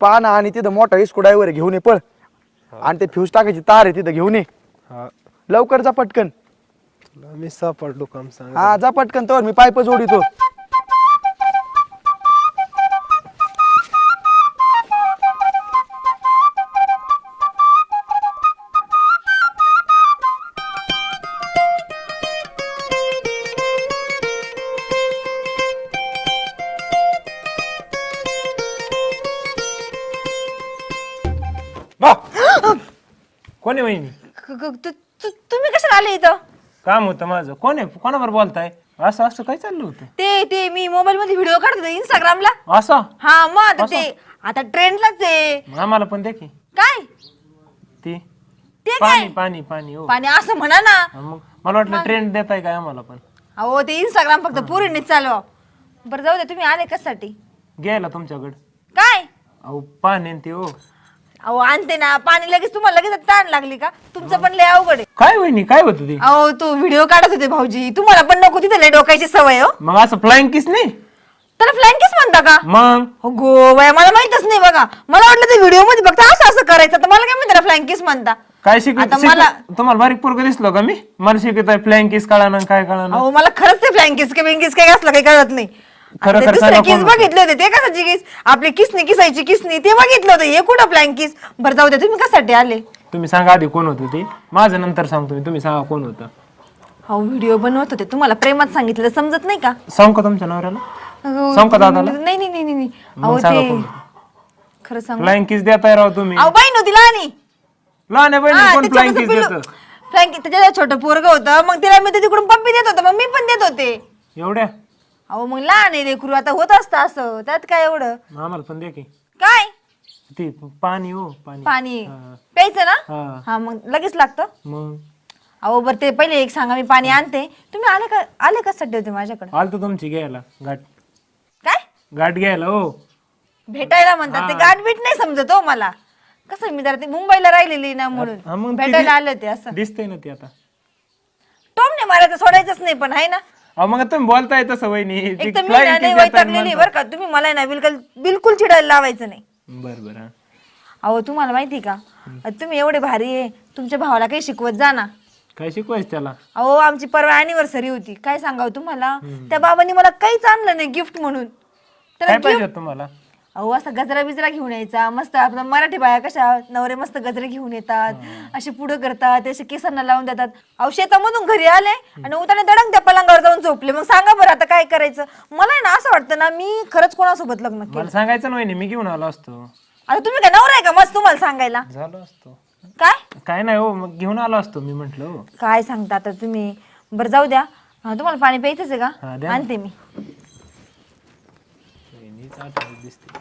पान आणि तिथं मोठा इस्को ड्रायव्हर घेऊन ये पळ. आणि ते फ्यूज टाकायची तार आहे तिथं घेऊन ये. हा. लवकर जा पटकन. मी सापडलो काम सांग. हा जा पटकन तर मी पाईप जोडितो. कोण आहे वहिनी? तु- तु- तुम्ही कशाला आले इथं? काम होतं माझं. कोण आहे? कोणावर बोलताय? असं असं काय चाललं होतं? ते ते मी मोबाईल मध्ये व्हिडिओ काढत इंस्टाग्रामला असं? हा मग आता ते आता ट्रेंडलाच आहे. मग आम्हाला पण दे की. काय? ती? ते पाणी काय? पाणी पाणी हो. पाणी असं म्हणा ना. हा, मग मला वाटलं ट्रेंड देताय काय आम्हाला पण. अहो ते इंस्टाग्राम फक्त पुरीने चालवा बरं जाऊ दे तुम्ही आले कशासाठी? घ्यायला तुमच्याकडे. काय? अहो पाणी आणि ते हो. अहो आणते ना. पाणी लगेच तुम्हाला लगेच ताण लागली का? तुमचं पण लय अवघड आहे. काय वहिनी काय होतं ते? अहो तो व्हिडिओ काढत होते भाऊजी. तुम्हाला पण नको तिथे लय डोकायची सवय हो. मग असं फ्लाइंग किस नाही? त्याला फ्लँकीच म्हणता का? मग? हो गो बाया मला माहितच नाही बघा. मला वाटलं ते व्हिडिओमध्ये फक्त असं असं करायचं. तर मला काय माहिती फ्लँकीस म्हणता. काय शिकत आता शिकत- मला- तुम्हाला बारीक पोरग दिसलो का मी? मला शिकत आहे फ्लाइंग किस कळा ना काय कळा ना अहो मला खरंच ते फ्लँकीस की बिंकीस काही असलं काही कळत नाही. खरं आता ते खरं दुसरे सांगा किस कोण? बघितले होते ते कशाची किस आपली किसनी किसायची किसनी ते बघितलं होतं हे कुठं फ्लँकीस बरं जाऊ दे तुम्ही कशासाठी आले? तुम्ही सांगा आधी कोण होतं ते. माझं नंतर सांगतो मी तुम्ही सांगा कोण होतं. हो व्हिडिओ बनवत होते तुम्हाला प्रेमात सांगितलं समजत नाही का? सांग का तुमच्या नवऱ्याला? अहो, सांगू का दादाला? नाही नाही नाही नाही. अहो सांगा ते? खरं सांग. फ्लाइंग किस देताय राव तुम्ही. अहो बहीण होती लहानी. लहान आहे बहिणी कोण फ्लाइंग किस देतं? फ्लँकी त्याच्या छोटं पोरग होतं मग तिला मी तिकडून पप्पी देत होतं मग मी पण देत होते. एवढ्या? अहो मग लहान आहे लेकरू आता होत असतं असं. त्यात काय एवढं? आम्हाला पण दे की. काय? ती पाणी हो पाणी. पाणी. हा. प्यायचं ना? हा. हा मग लगेच लागतं? मग? अहो बरं ते पहिले एक सांगा मी पाणी आणते. तुम्ही आले का आले कशासाठी होते माझ्याकडे? आलतो तुमची घ्यायला गाठ. काय? गाठ घ्यायला हो. भेटायला म्हणतात ते गाठबीट नाही समजत हो मला. कसं मी जरा ते मुंबईला राहिलेली ना हा, म्हणून मग ती भेटायला आले ते असं. दिसतंय ना ती आता. टोमने मारायचं सोडायचंच नाही पण आहे ना? अहो मग तुम्ही बोलताय तसं वहिनी. एक तर मी ना लई वैतागलेली बरं का. तुम्ही मला ना बिलकुल बिलकुल चिडायला लावायचं नाही. बर बर हा. अहो तुम्हाला माहिती का? तुम्ही एवढे भारी आहे. तुमच्या भावाला काही शिकवत जा ना. काय शिकवायचं त्याला? अहो आमची परवा अॅनिव्हर्सरी होती. काय सांगावं तुम्हाला? त्या बाबांनी मला काहीच आणलं नाही गिफ्ट म्हणून. त्याला काय पाहिजे होतं तुम्हाला? अहो असा गजरा बिजरा घेऊन यायचा. मस्त आपला मराठी बाया कशा नवरे मस्त गजरे घेऊन येतात. असे पुढे करतात असे केसांना लावून देतात. अहो शेतामधून घरी आले आणि उताने दडंग त्या पलंगावर झोपले. मग सांगा बरं आता काय करायचं? मला आहे ना असं वाटतं ना मी खरंच कोणासोबत लग्न केलं. मला सांगायचं ना वहिनी मी घेऊन आलो असतो. आता तुम्ही काय नवरा आहे का? मस्त तुम्हाला सांगायला. झालो असतो. काय? काय नाही हो मग घेऊन आलो असतो मी म्हंटल हो. काय सांगता आता तुम्ही? बरं जाऊ द्या. हा, तुम्हाला पाणी प्यायचंच आहे हा, का द्या ना. आणते मी. वहिनीच आठवण दिसते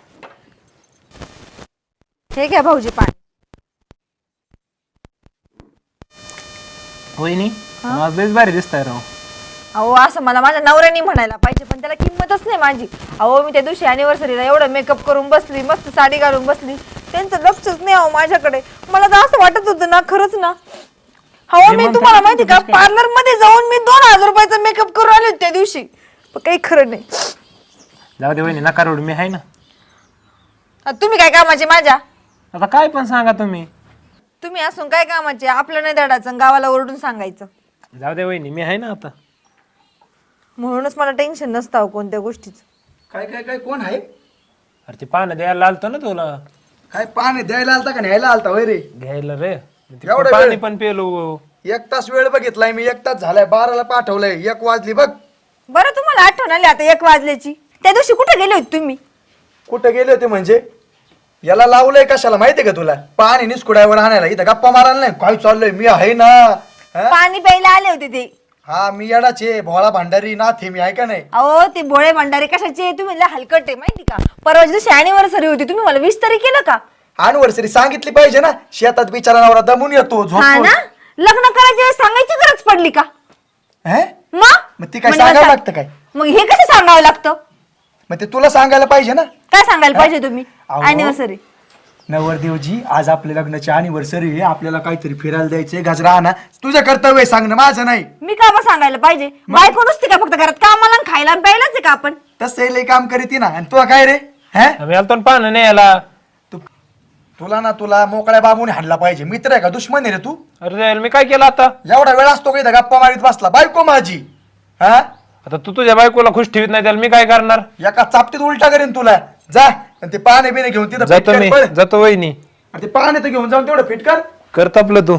हे घ्या भाऊजी पाणी. वहिनी आज लयच भारी दिसताय राव. अहो असं मला माझ्या नवऱ्याने म्हणायला पाहिजे पण त्याला किंमतच नाही माझी. अहो मी त्या दिवशी अॅनिव्हर्सरीला एवढं मेकअप करून बसली मस्त साडी घालून बसली. त्यांचं लक्षच नाही अहो माझ्याकडे. मला तर असं वाटत होतं ना खरंच ना. हो मी तुम्हाला माहिती का? पार्लरमध्ये जाऊन मी दोन हजार रुपयाचा मेकअप करून आले त्या दिवशी. पण काही खरं नाही. जाऊ दे वहिनी नका रोड मी आहे ना. आता तुम्ही काय कामाचे माझ्या? आता काय पण सांगा तुम्ही. तुम्ही असून काय कामाचे? आपलं नाही दडाचं गावाला ओरडून सांगायचं. जाऊ दे वहिनी मी आहे ना आता. म्हणूनच मला टेन्शन नसतं अहो कोणत्या गोष्टीचं. काय काय काय कोण आहे? अरे ते पानं द्यायला आलतो ना तुला. काय पाणी द्यायला आलता का न्यायला आलता वय रे? घ्यायला रे. ते एवढं पाणी वेळ? पण पेलो. एक तास वेळ बघितलाय मी एक तास झालाय बाराला पाठवलंय एक वाजली बघ. बरं तुम्हाला आठवण आली आता एक वाजल्याची. त्या दिवशी कुठे गेले होते तुम्ही? कुठं गेले होते म्हणजे? याला लावलंय कशाला माहितीये का तुला? पाणी निस्कुडायवर आणायला. इथं गप्पा मारायला नाही. काय चाललंय? मी आहे ना हा? पाणी प्यायला आले होते ते. हा मी येडाचे भोळा भांडारी नाथे मी आहे का नाही? अहो ते भोळे भंडारे कशाचे तुम्ही लय हलकट आहे माहिती का? परवा दिवशी अॅनिव्हर्सरी होती तुम्ही मला विश तरी केलं का? अनिव्हर्सरी सांगितली पाहिजे ना? शेतात बिचारा नवरा दमून येतो हा झोपतो ना? लग्न करायच्या वेळेस सांगायची गरज पडली का? हे? मग? मग ती काय म्हणजे सांगावं आता- लागतं काय? मग हे कसं सांगावं लागतं? मग ते तुला सांगायला पाहिजे ना? काय सांगायला पाहिजे तुम्ही? अहो. अॅनिव्हर्सरी नवरदेवजी आज आपल्या लग्नाची अनिव्हर्सरी आहे. आपल्याला काहीतरी फिरायला द्यायचंय. गजरा आणा. तुझं कर्तव्य आहे सांगणं माझं नाही. मी का बा सांगायला पाहिजे. बायको नुसती का फक्त घरात कामाला आणि खायला आणि प्यायलाच आहे का आपण? तसं लय काम करीत ना. आणि तू काय रे? हे? आम्ही आलतो ना पानं न्यायला तू तुला ना तुला मोकळ्या बाबूने हाणला पाहिजे. मित्र आहे का? दुश्मन आहे रे तू. अरे मी काय केलं आता? एवढा वेळ असतो का इथं गप्पा मारीत बसला? बायको माझी. हा? आता तू तुझ्या बायकोला खुश ठेवीत नाही त्याला मी काय करणार? एका चापटीत उलटा करेन तुला. जा. आणि ते पाणी बिणे घेऊन तिथं जातो फिटकर मी पळ. जातो वहिनी. आणि ते पाणी तर घेऊन जाऊन तेवढं फिटकर. कर तपलं तू.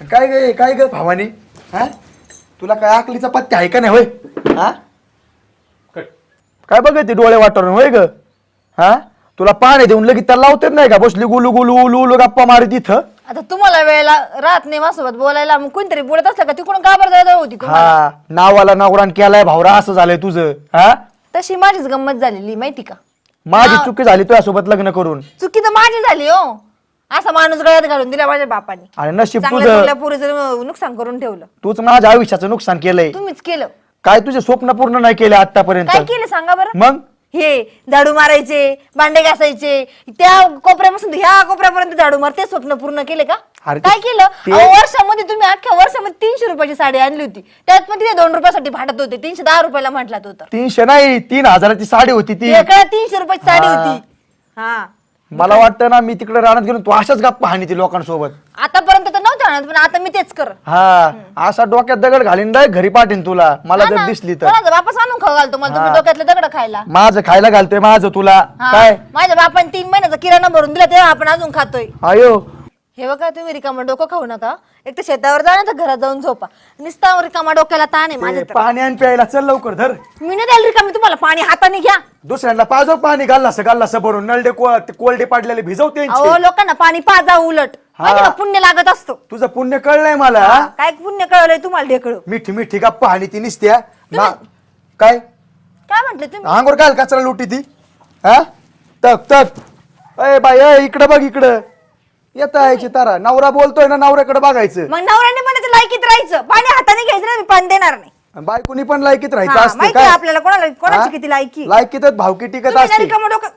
काय ग काय ग भावानी? हा? तुला काय आकलीचा पत्ते आहे का नाही होय? हा? काय बघ ते डोळे वाटरून होय ग? हा? तुला पाणी देऊन लगेच त्याला लावतेच नाही का? बसली गुलू गुलू उलू उलू गप्पा मारत इथं. आता तुम्हाला वेळेला राहत नाही माझ्यासोबत बोलायला मग कोणतरी बोलत असलं का तिकडून का बरं जायचं होती तुम्हाला? हा नावाला नावरान केलाय भावरा असं झालंय तुझं. हा? तशी माझीच गंमत झालेली माहिती का? माझी चुकी झाली तुझ्यासोबत लग्न करून. चुकी तर माझी झाली हो. असा माणूस गळ्यात घालून दिला माझ्या बापाने. आणि नशीब चांगल्या तुझं. नुकसान करून ठेवलं. तूच माझ्या आयुष्याचं नुकसान केलंय. तुम्हीच केलं. काय तुझे स्वप्न पूर्ण नाही केले आतापर्यंत केलं सांगा बरं? मग? हे झाडू मारायचे भांडे घासायचे त्या कोपऱ्यापासून ह्या कोपऱ्यापर्यंत झाडू मार ते स्वप्न पूर्ण केले का? अरे ते- काय केलं? ते- अहो, वर्षामध्ये तुम्ही अख्ख्या वर्षामध्ये तीनशे रुपयाची साडी आणली होती. त्यात पण तिथे दोन रुपयासाठी भांडत होते तीनशे दहा रुपयाला म्हटला तो तर तीनशे नाही तीन हजाराची साडी होती ती. एका तीनशे रुपयाची साडी हा. होती. हा. मला वाटतं ना मी तिकडे राहण्यात गेलो तू अशाच गप्पा हानी ती लोकांसोबत. आतापर्यंत पण आता मी तेच कर. हा असा डोक्यात दगड घालीन डाय घरी पाठीन तुला. मला जर दिसली तर. बापास आणून खाऊ घालतो. मला तुम्ही. डोक्यातले दगड खायला. माझं खायला घालतोय माझं तुला. हा. काय? माझ्या बापाने तीन महिन्याचा किराणा भरून दिला तेव्हा आपण अजून खातोय. अयो हे बघा तुम्ही रिकामा डोकं खाऊ नका. एक तर शेतावर जा ना तर घरात जाऊन झोपा. नुसता रिकामा डोक्याला ताण आहे माझ्या ते. पाणी आणि प्यायला. चल लवकर धर. मी नाही द्यायला रिकामी तुम्हाला पाणी हाताने घ्या. दुसऱ्यांना पाजव पाणी घाललास घाललास भरून. नळडे को- पाडलेले भिजव अहो त्यांचे लोकांना पाणी पाजा उलट. माहिती का पुण्य लागत असतो. तुझं पुण्य कळलंय मला. हा, काय पुण्य कळलंय तुम्हाला ढेकळ? मिठी मिठी गप्पा हानी ती निसत्या. ना काय? काय म्हंटले तुम्ही? अंगोर काय कचरा लुटी ती. हा? तक तक अय बाई अय इकडं बघ इकडं. येत यायची तारा. नवरा बोलतोय ना नवऱ्याकडे बघायचं. मग नवऱ्याने म्हणायचं लायकीत राहायचं. पाणी हाताने घ्यायचं नाही मी पाणी देणार नाही. आणि बायकोनी पण लायकीत राहायचं हा, असते माहिती आहे आपल्याला कोणाला कोणाची किती लायकी? लायकीतच भावकी टिकत तुम्ही ना असते रिकामं डोकं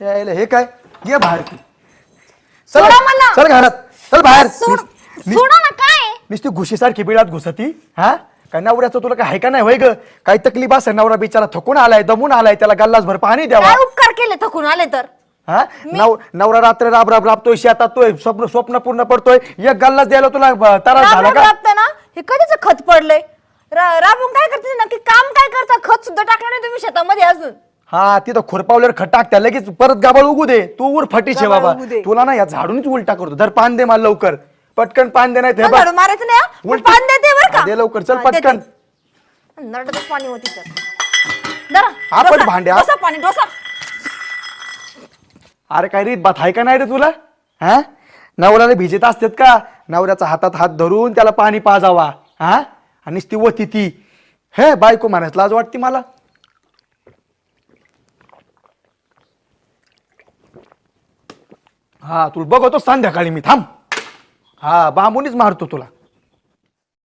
यायला हे काय? ये बाहेर तू. चल सोडा मला. चल घरात. चल बाहेर. सोड- निस- निस- सोडा ना काय? नुसती घुशीसारखी बिळात घुसती हा? काय नवऱ्याचं तुला काय आहे का नाही होय ग? काही तकलीफ असेल? नवरा बिचारा थकून आलाय दमून आलाय त्याला गल्लास भर पाणी द्यावा. काय उपकार केले थकून आले तर? हा? नव नवरा रात्र राब राब राबतोय शेतात तोय स्वप्न स्वप्न पूर्ण पडतोय. एक गल्लास द्यायला तुला ब- त्रास झाला राबून का? ना? हे कधीच खत पडलंय? रा- राबून काय करते? नक्की काम काय करता? खत सुद्धा टाकलं नाही तुम्ही शेतामध्ये अजून? हा तिथं खुरपावल्यावर खट टाकत्या लगेच परत गाबाळ उगू दे. तू उर फटीशे गाभाळ बाबा. उगू दे. तुला ना या झाडूनच उलटा करतो. धर पान दे मला लवकर. पटकन पान दे नाही ते मग बघ. झाडू मारायचं नाही हा? मग उलटी- पाणी देते बरं का? दे लवकर. चल हा, देते. पटकन. नरड्यातच पाणी होती तर. जरा आपण डोसा, भांड्या- डोसा पाणी डोसा. अरे काय रीत बात आहे का नाही रे तुला? हा? नवऱ्याला भिजत असतात का? नवऱ्याचा हातात हात धरून त्याला पाणी पाजावा. हा? आणि ती वती ती. हे बायको म्हणायचं लाज वाटते मला. हा तुला बघतो संध्याकाळी मी. थांब. हा बांबूनीच मारतो तुला.